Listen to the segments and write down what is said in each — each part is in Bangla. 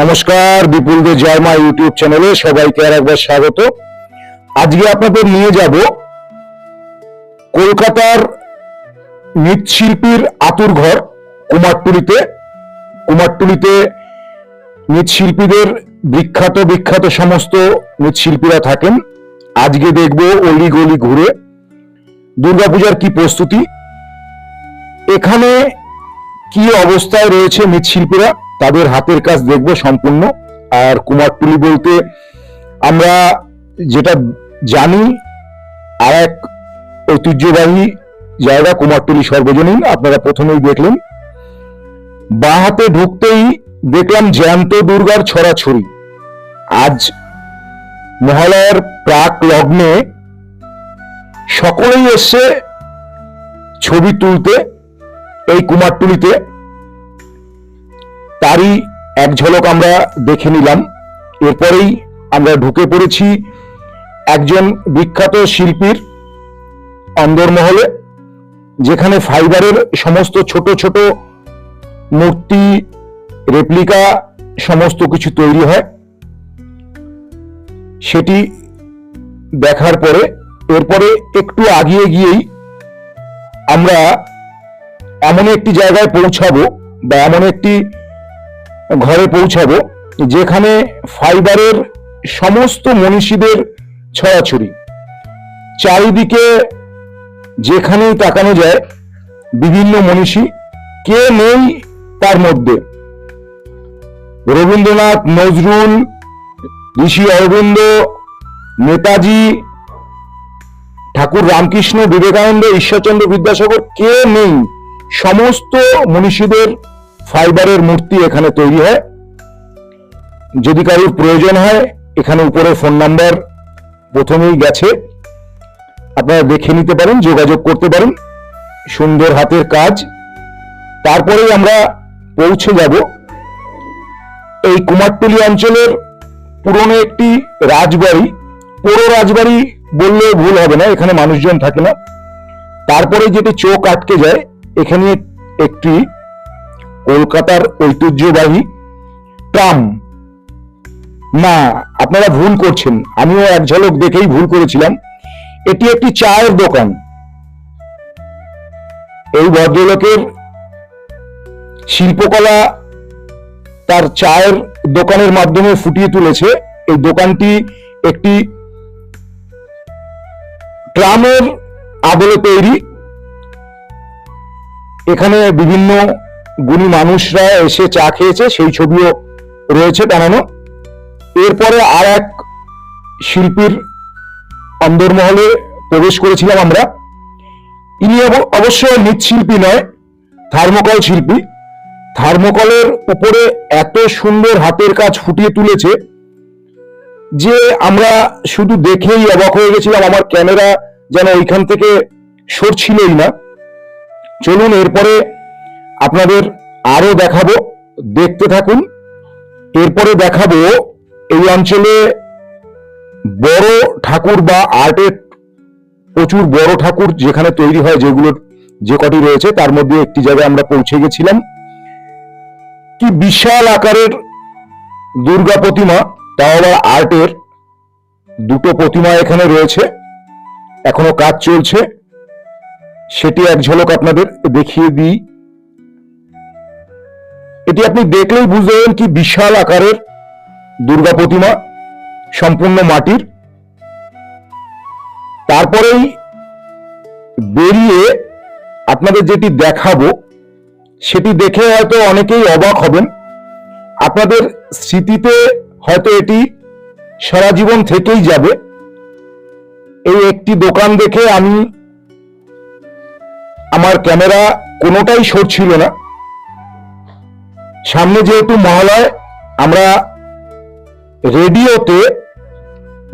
নমস্কার, বিপুল দে জয়মা ইউটিউব চ্যানেলে সবাইকে আর একবার স্বাগত। আজকে আপনাদের নিয়ে যাব কলকাতার মৃৎশিল্পীর আতুর ঘর কুমারটুলিতে। কুমারটুলিতে মৃৎশিল্পীদের বিখ্যাত বিখ্যাত সমস্ত মৃৎশিল্পীরা থাকেন। আজকে দেখব অলি গলি ঘুরে দুর্গাপূজার কি প্রস্তুতি। এখানে কি অবস্থায় রয়েছে মৃৎশিল্পীরা? তাদের হাতের কাজ দেখব সম্পূর্ণ। আর কুমারটুলি বলতে আমরা যেটা জানি, আর এক ঐতিহ্যবাহী জায়গা কুমারটুলি সর্বজনীন, আপনারা প্রথমেই দেখলেন। বাঁ হাতে ঢুকতেই দেখলাম জ্যান্ত দুর্গার ছড়াছড়ি। আজ মহালয়ার প্রাক লগ্নে সকলেই এসছে ছবি তুলতে, এই কুমারটুলিতে তারই এক ঝলক আমরা দেখে নিলাম। এরপরেই আমরা ঢুকে পড়েছি একজন বিখ্যাত শিল্পীর অন্দরমহলে, যেখানে ফাইবারের সমস্ত ছোট ছোট মূর্তি, রেপ্লিকা, সমস্ত কিছু তৈরি হয়। সেটি দেখার পরে, এরপরে একটু আগিয়ে গিয়েই আমরা এমন একটি জায়গায় পৌঁছাবো বা এমন একটি ঘরে পৌঁছাবো, যেখানে ফাইবারের সমস্ত মনীষীদের ছড়াছড়ি। চারিদিকে যেখানেই তাকানো যায়, বিভিন্ন মনীষী, কে নেই তার মধ্যে? রবীন্দ্রনাথ, নজরুল, ঋষি অরবিন্দ, নেতাজি, ঠাকুর রামকৃষ্ণ, বিবেকানন্দ, ঈশ্বরচন্দ্র বিদ্যাসাগর, কে নেই? সমস্ত মনীষীদের ফাইবারের মূর্তি এখানে তৈরি হয়। যদি কারোর প্রয়োজন হয়, এখানে উপরে ফোন নাম্বার প্রথমেই গেছে। আপনারা দেখে নিতে পারেন, যোগাযোগ করতে পারেন। সুন্দর হাতের কাজ। তারপরেই আমরা পৌঁছে যাব। এই কুমারটুলি অঞ্চলের পুরনো একটি রাজবাড়ি। পুরো রাজবাড়ি বললে ভুল হবে না, এখানে মানুষজন থাকে না। তারপরে যেটি চোখ আটকে যায়, এখানে একটি কলকাতার ঐতিহ্যবাহী ট্রাম। না, আপনারা ভুল করছেন। আমিও এক ঝলক দেখেই ভুল করেছিলাম। এটি একটি চায়ের দোকান। এই ভদ্রলোকের শিল্পকলা তার চায়ের দোকানের মাধ্যমে ফুটিয়ে তুলেছে। এই দোকানটি একটি ট্রামের আদলে তৈরি। এখানে বিভিন্ন গুণী মানুষরা এসে চা খেয়েছে, সেই ছবিও রয়েছে টানানো এরপরে আর এক শিল্পীর অন্দরমহলে প্রবেশ করেছিলাম আমরা। ইনি অব- অবশ্য মৃৎশিল্পী নয় থার্মোকল শিল্পী। থার্মোকলের উপরে এত সুন্দর হাতের কাজ ফুটিয়ে তুলেছে যে আমরা শুধু দেখেই অবাক হয়ে গেছিলাম, আমার ক্যামেরা যেন ওইখান থেকে সরছিলই না। চলুন এরপরে আপনাদের আরও দেখাবো। দেখতে থাকুন। এরপরে দেখাবো এই অঞ্চলে বড় ঠাকুর বা আর্টের প্রচুর বড় ঠাকুর যেখানে তৈরি হয় যেগুলোর যে কটি রয়েছে, তার মধ্যে একটি জায়গায় আমরা পৌঁছে গেছিলাম। কি বিশাল আকারের দুর্গা প্রতিমা, তাও আবার আর্টের দুটো প্রতিমা এখানে রয়েছে। এখনও কাজ চলছে। সেটি এক ঝলক আপনাদের দেখিয়ে দিই। এটি আপনি দেখলেই বুঝতে পারবেন কি বিশাল আকারের দুর্গা প্রতিমা, সম্পূর্ণ মাটির। তারপরেই বেরিয়ে আপনাদের যেটি দেখাবো, সেটি দেখে হয়তো অনেকেই অবাক হবেন। আপনাদের স্মৃতিতে হয়তো এটি সারা জীবন থেকেই যাবে। এই একটি দোকান দেখে আমি আমার ক্যামেরা কোনোটাই সরছিল না। সামনে যেহেতু মহালয়, আমরা রেডিওতে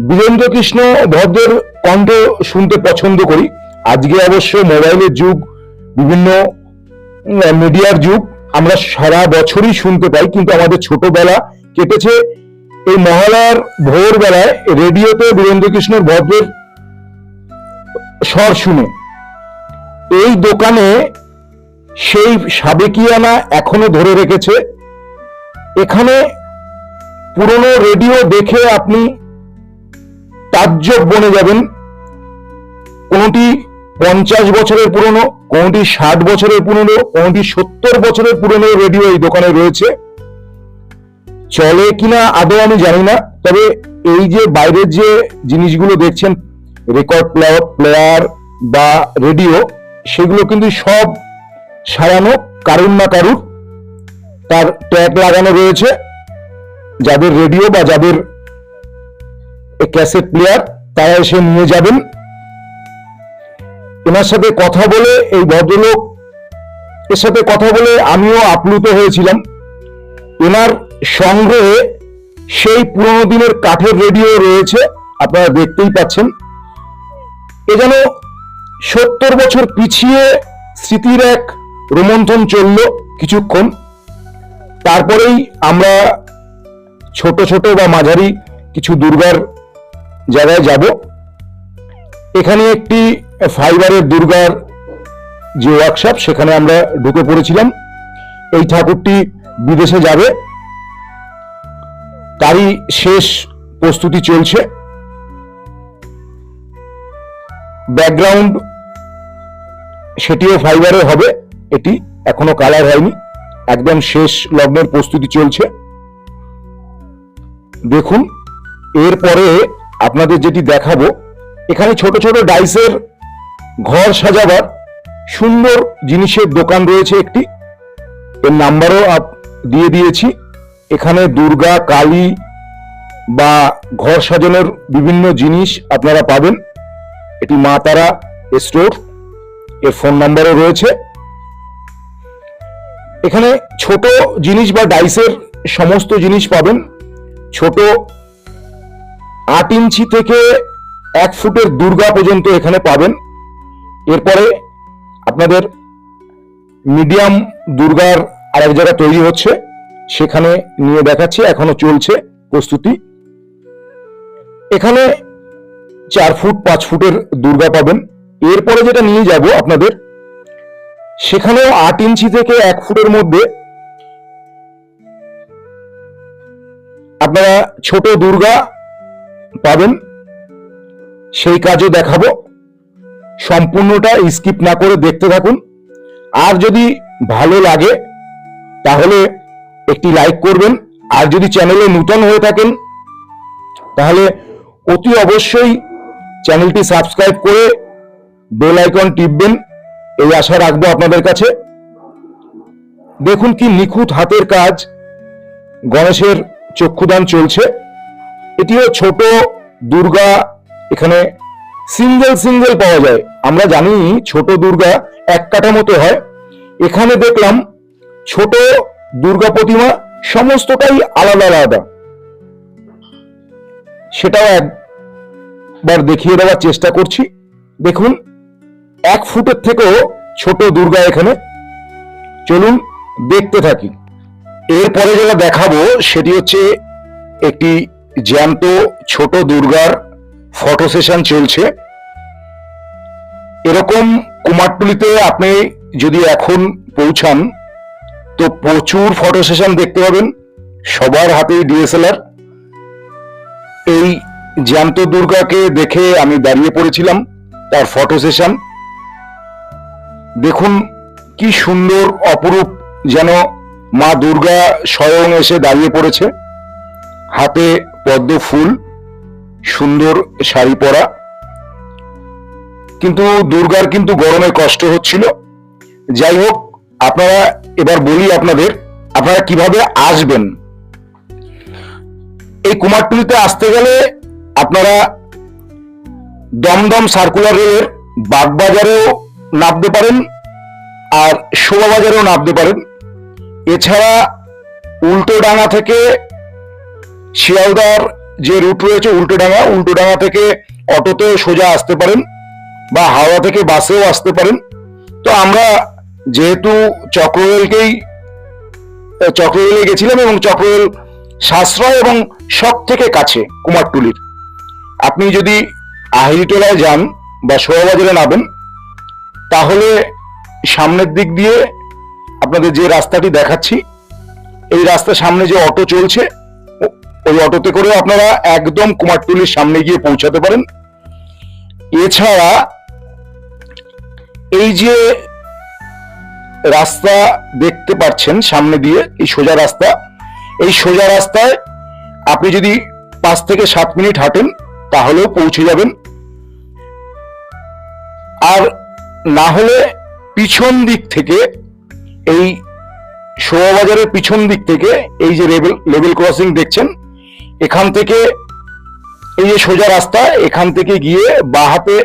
বীরেন্দ্র কৃষ্ণ ভদ্রের কণ্ঠ শুনতে পছন্দ করি। আজকে অবশ্য মোবাইলের যুগ, বিভিন্ন মিডিয়ার যুগ, আমরা সারা বছরই শুনতে পাই, কিন্তু আমাদের ছোটবেলা কেটেছে। এই মহালয়ার ভোরবেলায় রেডিওতে বীরেন্দ্র কৃষ্ণের ভদ্রের স্বর শুনে। এই দোকানে সেই সাবেকিয়ানা এখনও ধরে রেখেছে। এখানে পুরনো রেডিও দেখে আপনি তাজ্জব বনে যাবেন। কোনটি পঞ্চাশ বছরের পুরনো, কোনটি ষাট বছরের পুরনো, কোনটি সত্তর বছরের পুরনো রেডিও এই দোকানে রয়েছে। চলে কিনা আদৌ আমি জানি না, তবে এই যে বাইরের যে জিনিসগুলো দেখছেন, রেকর্ড প্লেয়ার প্লেয়ার বা রেডিও, সেগুলো কিন্তু সব সারানো কারুর না কারুর, তার ট্যাগ লাগানো রয়েছে। যাদের রেডিও বা যাদের ক্যাসেট প্লেয়ার, তারা এসে নিয়ে যাবেন। এনার সাথে কথা বলে এই ভদ্রলোক, এর সাথে কথা বলে আমিও আপ্লুত হয়েছিলাম। এনার সংগ্রহে সেই পুরোনো দিনের কাঠের রেডিও রয়েছে, আপনারা দেখতেই পাচ্ছেন। এ যেন সত্তর বছর পিছিয়ে স্মৃতির এক রোমন্থন চলল কিছুক্ষণ। তারপরেই আমরা ছোট ছোট বা মাঝারি কিছু দুর্গার জায়গায় যাব। এখানে একটি ফাইবারের দুর্গার যে ওয়ার্কশপ সেখানে আমরা ঢুকে পড়েছিলাম। এই ঠাকুরটি বিদেশে যাবে। তারই শেষ প্রস্তুতি চলছে। ব্যাকগ্রাউন্ড সেটিও ফাইবারের হবে। এটি এখনও কালার হয়নি। একদম শেষ লগ্নের প্রস্তুতি চলছে। দেখুন, এরপরে আপনাদের যেটি দেখাবো, এখানে ছোট ছোট ডাইসের ঘর সাজাবার সুন্দর জিনিসের দোকান রয়েছে একটি। এর নাম্বারও দিয়ে দিয়েছি। এখানে দুর্গা, কালী বা ঘর সাজানোর বিভিন্ন জিনিস আপনারা পাবেন। এটি মা তারা স্টোর এর ফোন নাম্বারও রয়েছে। এখানে ছোট জিনিস বা ডাইসের সমস্ত জিনিস পাবেন। ছোট আট ইঞ্চি থেকে এক ফুটের দুর্গা পর্যন্ত এখানে পাবেন। এরপরে আপনাদের মিডিয়াম দুর্গার আরেক জায়গা তৈরি হচ্ছে। সেখানে নিয়ে দেখাচ্ছি, এখনও চলছে প্রস্তুতি। এখানে চার ফুট, পাঁচ ফুটের দুর্গা পাবেন। এরপরে যেটা নিয়ে যাব আপনাদের সেখানেও আট ইঞ্চি থেকে এক ফুটের মধ্যে। আপনারা ছোট দুর্গা পাবেন। সেই কাজও দেখাবো। সম্পূর্ণটা স্কিপ না করে দেখতে থাকুন। আর যদি ভালো লাগে, তাহলে একটি লাইক করবেন। আর যদি চ্যানেলে নূতন হয়ে থাকেন, তাহলে অতি অবশ্যই চ্যানেলটি সাবস্ক্রাইব করে বেল আইকন টিপবেন। এই আশা রাখব আপনাদের কাছে। দেখুন কি নিখুঁত হাতের কাজ গণেশের চক্ষুদান চলছে। এটিও ছোট দুর্গা, এখানে সিঙ্গেল সিঙ্গেল পাওয়া যায়। আমরা জানি ছোট দুর্গা এক কাঠা মতো হয়। এখানে দেখলাম ছোট দুর্গা প্রতিমা সমস্তটাই আলাদা আলাদা। সেটাও একবার দেখিয়ে দেওয়ার চেষ্টা করছি। দেখুন এক ফুটের থেকেও ছোট দুর্গা এখানে। চলুন দেখতে থাকি। এরপরে যেটা দেখাবো, সেটি হচ্ছে একটি জ্যান্ত ছোট দুর্গার ফটো সেশন চলছে। এরকম কুমারটুলিতে আপনি যদি এখন পৌঁছান, তো প্রচুর ফটো সেশন দেখতে পাবেন। সবার হাতেই ডিএসএলআর এই জ্যান্ত দুর্গাকে দেখে আমি দাঁড়িয়ে পড়েছিলাম, তার ফটো সেশন দেখুন কি সুন্দর অপরূপ যেন মা দুর্গা স্বয়ং এসে দাঁড়িয়ে পড়েছে। হাতে পদ্ম ফুল, সুন্দর শাড়ি পরা। কিন্তু দুর্গার কিন্তু গরমে কষ্ট হচ্ছিল। যাই হোক, আপনারা এবার বলি আপনাদের, আপনারা কীভাবে আসবেন? এই কুমারটুলিতে আসতে গেলে আপনারা দমদম সার্কুলার রেলের বাগবাজারেও নামতে পারেন আর শোভাবাজারেও নামতে পারেন। এছাড়া উল্টোডাঙ্গা থেকে শিয়ালদার যে রুট রয়েছে উল্টোডাঙ্গা উল্টোডাঙ্গা থেকে অটোতেও সোজা আসতে পারেন বা হাওড়া থেকে বাসেও আসতে পারেন। তো আমরা যেহেতু চক্ররেলকেই, চক্ররেলে গেছিলাম এবং চক্ররেল সাশ্রয় এবং সব থেকে কাছে কুমারটুলির। আপনি যদি আহিরিটোলায় যান বা শোভাবাজারে নামেন তাহলে সামনের দিক দিয়ে আপনাদের যে রাস্তাটি দেখাচ্ছি, এই রাস্তার সামনে যে অটো চলছে, ওই অটোতে করে আপনারা একদম কুমারটুলির সামনে গিয়ে পৌঁছাতে পারেন। এছাড়া এই যে রাস্তা দেখতে পাচ্ছেন সামনে দিয়ে, এই সোজা রাস্তা, এই সোজা রাস্তায় আপনি যদি পাঁচ থেকে সাত মিনিট হাঁটেন, তাহলেও পৌঁছে যাবেন। আর না হলে পিছন দিক থেকে এই শোভাবাজারের পিছন দিক থেকে এই যে লেভেল লেভেল ক্রসিং দেখছেন, এখান থেকে এই যে সোজা রাস্তা, এখান থেকে গিয়ে বা হাতে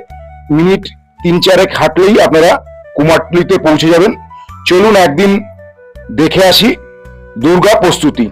মিনিট তিন চারেক হাঁটলেই আপনারা কুমারটুলিতে পৌঁছে যাবেন। চলুন একদিন দেখে আসি, দুর্গা প্রস্তুতি।